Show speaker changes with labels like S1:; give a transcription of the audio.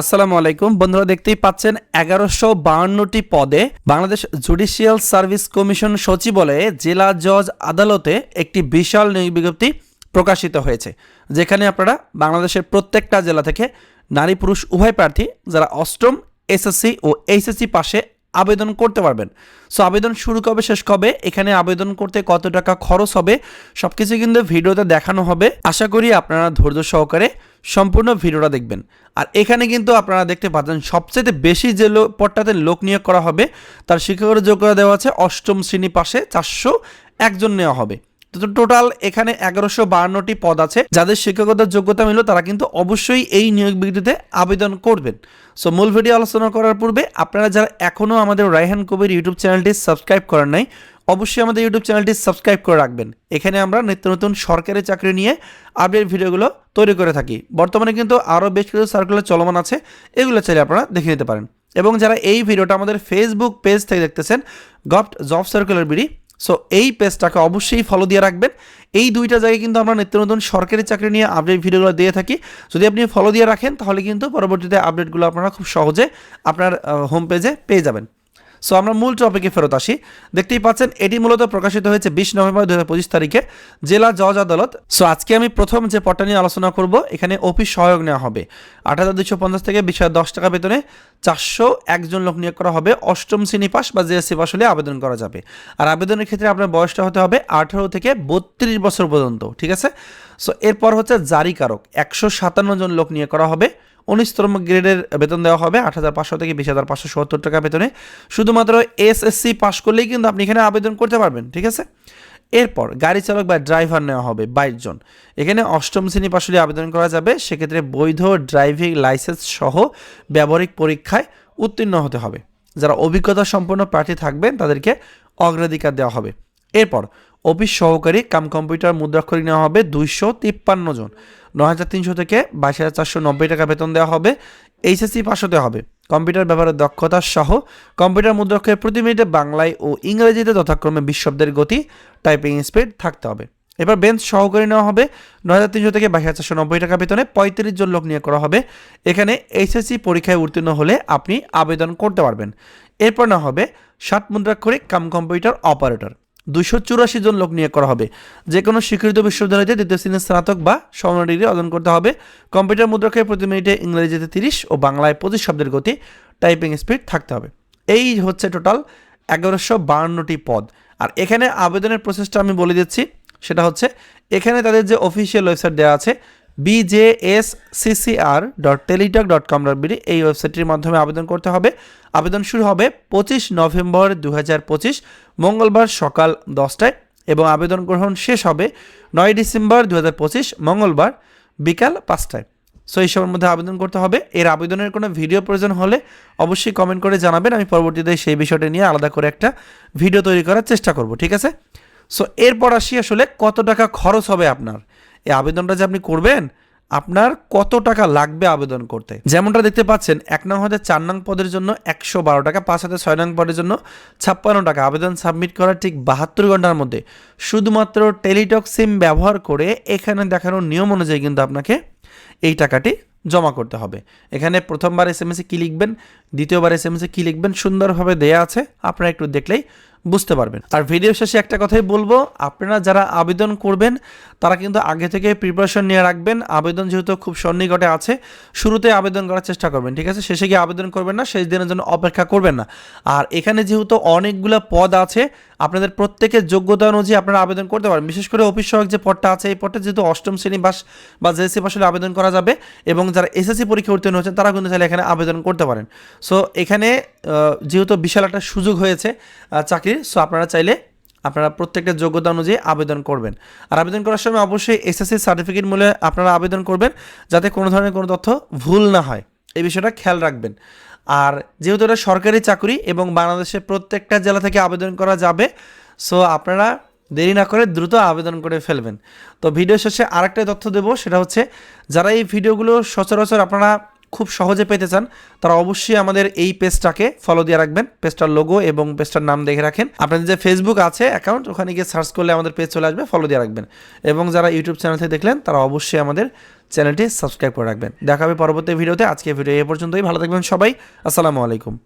S1: আসসালামু আলাইকুম। বন্ধুরা দেখতেই পাচ্ছেন, এগারোশো বাউন্নটি পদে বাংলাদেশ জুডিশিয়াল সার্ভিস কমিশন সচিবালয়ে জেলা জজ আদালতে একটি বিশাল নিয়োগ বিজ্ঞপ্তি প্রকাশিত হয়েছে, যেখানে আপনারা বাংলাদেশের প্রত্যেকটা জেলা থেকে নারী পুরুষ উভয় প্রার্থী, যারা অষ্টম এসএসসি ও এইচএসসি পাশে আবেদন করতে পারবেন। সো আবেদন শুরু কবে, শেষ কবে, এখানে আবেদন করতে কত টাকা খরচ হবে সব কিছু কিন্তু ভিডিওতে দেখানো হবে। আশা করি আপনারা ধৈর্য সহকারে সম্পূর্ণ ভিডিওটা দেখবেন। আর এখানে কিন্তু আপনারা দেখতে পাচ্ছেন সবচেয়ে বেশি যে পদটাতে লোক নিয়োগ করা হবে, তার শিক্ষকের যোগ্যতা দেওয়া আছে অষ্টম শ্রেণি পাশে চারশো একজন নেওয়া হবে। তো টোটাল এখানে এগারোশো বাহান্নটি পদ আছে। যাদের শিক্ষকতার যোগ্যতা মিলল, তারা কিন্তু অবশ্যই এই নিয়োগ বিজ্ঞপ্তিতে আবেদন করবেন। সো মূল ভিডিও আলোচনা করার পূর্বে আপনারা যারা এখনও আমাদের রায়হান কবির ইউটিউব চ্যানেলটি সাবস্ক্রাইব করেন নাই অবশ্যই আমাদের ইউটিউব চ্যানেলটি সাবস্ক্রাইব করে রাখবেন। এখানে আমরা নিত্য নতুন সরকারি চাকরি নিয়ে আপডেট ভিডিওগুলো তৈরি করে থাকি। বর্তমানে কিন্তু আরও বেশ কিছু সার্কুলার চলমান আছে, এগুলো চাইলে আপনারা দেখে নিতে পারেন। এবং যারা এই ভিডিওটা আমাদের ফেসবুক পেজ থেকে দেখতেছেন govt job circular BD so এই পেজটাকে অবশ্যই ফলো দিয়ে রাখবেন। এই দুইটা জায়গায় কিন্তু আমরা নিত্য নতুন সরকারি চাকরি নিয়ে আপডেট ভিডিওগুলো দিয়ে থাকি। যদি আপনি ফলো দিয়ে রাখেন, তাহলে কিন্তু পরবর্তীতে আপডেটগুলো আপনারা খুব সহজে আপনার হোম পেজে পেয়ে যাবেন। সো আমরা মূল টপিকে ফেরত আসি। দেখতেই পাচ্ছেন, এটি মূলত প্রকাশিত হয়েছে বিশ নভেম্বর দু হাজার পঁচিশ তারিখে জেলা জজ আদালত। সো আজকে আমি প্রথম যে পটটা নিয়ে আলোচনা করব, এখানে অফিস সহায়ক নেওয়া হবে। আট হাজার দুশো পঞ্চাশ থেকে বিশ হাজার দশ টাকা বেতনে চারশো একজন লোক নিয়োগ করা হবে। অষ্টম শ্রেণি পাস বা জিএসসি পাস হলে আবেদন করা যাবে। আর আবেদনের ক্ষেত্রে আপনার বয়সটা হতে হবে আঠারো থেকে বত্রিশ বছর পর্যন্ত, ঠিক আছে? সো এরপর হচ্ছে জারিকারক, একশো সাতান্ন জন লোক নিয়োগ করা হবে। উনিশতম গ্রেডের বেতন দেওয়া হবে আট হাজার পাঁচশো থেকে বিশ হাজার পাঁচশো সত্তর টাকা বেতনে। শুধুমাত্র এসএসসি পাশ করলেই কিন্তু আপনি এখানে আবেদন করতে পারবেন, ঠিক আছে? এরপর গাড়ি চালক বা ড্রাইভার নেওয়া হবে বাইশ জন। এখানে অষ্টম শ্রেণি পাশ হলে আবেদন করা যাবে, সেক্ষেত্রে বৈধ ড্রাইভিং লাইসেন্স সহ ব্যবহারিক পরীক্ষায় উত্তীর্ণ হতে হবে। যারা অভিজ্ঞতা সম্পন্ন প্রার্থী থাকবেন তাদেরকে অগ্রাধিকার দেওয়া হবে। এরপর অফিস সহকারী কাম কম্পিউটার মুদ্রাক্ষরিক নেওয়া হবে দুইশো তিপ্পান্ন জন। ন হাজার তিনশো থেকে বাইশ হাজার চারশো নব্বই টাকা বেতন দেওয়া হবে। এইচএসসি পাশ হতে হবে। কম্পিউটার ব্যবহারের দক্ষতা সহ কম্পিউটার মুদ্রাক্ষরে প্রতি মিনিটে বাংলায় ও ইংরেজিতে যথাক্রমে বিশ শব্দের গতি, টাইপিং স্পিড থাকতে হবে। এবার বেঞ্চ সহকারী নেওয়া হবে। ন হাজার তিনশো থেকে বাইশ হাজার চারশো নব্বই টাকা বেতনে পঁয়ত্রিশ জন লোক নিয়োগ করা হবে। এখানে এইচএসসি পরীক্ষায় উত্তীর্ণ হলে আপনি আবেদন করতে পারবেন। এরপর না হবে ষাট মুদ্রাক্ষরিক কাম কম্পিউটার অপারেটর। দুশো চুরাশি জন লোক নিয়োগ করা হবে। যে কোনো স্বীকৃত বিশ্ববিদ্যালয়তে দ্বিতীয় শ্রেণির স্নাতক বা সমান ডিগ্রি অর্জন করতে হবে। কম্পিউটার মুদ্রাকে প্রতি মিনিটে ইংরেজিতে তিরিশ ও বাংলায় পঁচিশ শব্দের গতি টাইপিং স্পিড থাকতে হবে। এই হচ্ছে টোটাল এগারোশো বাহান্নটি পদ। আর এখানে আবেদনের প্রসেসটা আমি বলে দিচ্ছি। সেটা হচ্ছে, এখানে তাদের যে অফিসিয়াল ওয়েবসাইট দেওয়া আছে BJS CCR dot Teletalk dot com dot BD এই ওয়েবসাইটটির মাধ্যমে আবেদন করতে হবে। আবেদন শুরু হবে পঁচিশ নভেম্বর দু হাজার পঁচিশ মঙ্গলবার সকাল দশটায় এবং আবেদন গ্রহণ শেষ হবে নয় ডিসেম্বর দু হাজার পঁচিশ মঙ্গলবার বিকাল পাঁচটায়। সো এই সময়ের মধ্যে আবেদন করতে হবে। এর আবেদনের কোনো ভিডিও প্রয়োজন হলে অবশ্যই কমেন্ট করে জানাবেন। আমি পরবর্তীতে সেই বিষয়টা নিয়ে আলাদা করে একটা ভিডিও তৈরি করার চেষ্টা করব, ঠিক আছে? সো এরপর আসি আসলে কত টাকা খরচ হবে আপনার? এই আবেদনটা যে আপনি করবেন, আপনার কত টাকা লাগবে আবেদন করতে? যেমনটা দেখতে পাচ্ছেন, এক নং হাতে চার নং পদের জন্য একশো বারো টাকা, পাঁচ হাতে ছয় নং পদের জন্য ছাপ্পান্ন টাকা। আবেদন সাবমিট করার ঠিক বাহাত্তর ঘণ্টার মধ্যে। শুধুমাত্র টেলিটক সিম ব্যবহার করে এখানে দেখানোর নিয়ম অনুযায়ী কিন্তু আপনাকে এই টাকাটি জমা করতে হবে। এখানে প্রথমবার এস এম এসে কী লিখবেন, দ্বিতীয়বার এস এম এসে কী লিখবেন সুন্দরভাবে দেয়া আছে। আপনারা একটু দেখলেই বুঝতে পারবেন। আর ভিডিও শেষে একটা কথাই বলব, আপনারা যারা আবেদন করবেন, তারা কিন্তু আগে থেকে প্রিপারেশন নিয়ে রাখবেন। আবেদন যেহেতু খুব সন্নিকটে আছে, শুরুতে আবেদন করার চেষ্টা করবেন, ঠিক আছে? শেষে গিয়ে আবেদন করবেন না, শেষ দিনের জন্য অপেক্ষা করবেন না। আর এখানে যেহেতু অনেকগুলো পদ আছে, আপনাদের প্রত্যেকের যোগ্যতা অনুযায়ী আপনারা আবেদন করতে পারেন বিশেষ করে অফিস সহায়ক যে পদটা আছে, এই পদটা যেহেতু অষ্টম শ্রেণি বাস বা জেএসসি পাশে আবেদন করা যাবে এবং যারা এসএসসি পরীক্ষা উত্তীর্ণ হচ্ছেন তারা কিন্তু চাইলে এখানে আবেদন করতে পারেন। সো এখানে যেহেতু বিশাল একটা সুযোগ হয়েছে চাকরির সো আপনারা চাইলে আপনারা প্রত্যেকটা যোগ্যতা অনুযায়ী আবেদন করবেন। আর আবেদন করার সময় অবশ্যই এসএসসি সার্টিফিকেট মূল্যে আপনারা আবেদন করবেন যাতে কোনো ধরনের কোনো তথ্য ভুল না হয়। এই বিষয়টা খেয়াল রাখবেন। আর যেহেতু এটা সরকারি চাকরি এবং বাংলাদেশের প্রত্যেকটা জেলা থেকে আবেদন করা যাবে সো আপনারা দেরি না করে দ্রুত আবেদন করে ফেলবেন। তো ভিডিও শেষে আরেকটা তথ্য দেবো, সেটা হচ্ছে, যারা এই ভিডিওগুলো সচরাচর আপনারা খুব সহজে পেতে চান, তারা অবশ্যই আমাদের এই পেজটাকে ফলো দিয়ে রাখবেন, পেজটার লোগো এবং পেজটার নাম দেখে রাখেন। আপনাদের যে ফেসবুক আছে অ্যাকাউন্ট ওখানে গিয়ে সার্চ করলে আমাদের পেজ চলে আসবে ফলো দিয়ে রাখবেন। এবং যারা ইউটিউব চ্যানেল থেকে দেখলেন, তারা অবশ্যই আমাদের চ্যানেলটি সাবস্ক্রাইব করে রাখবেন। দেখাবে পরবর্তী ভিডিওতে আজকে ভিডিও এ পর্যন্তই, ভালো থাকবেন সবাই, আসসালামু আলাইকুম।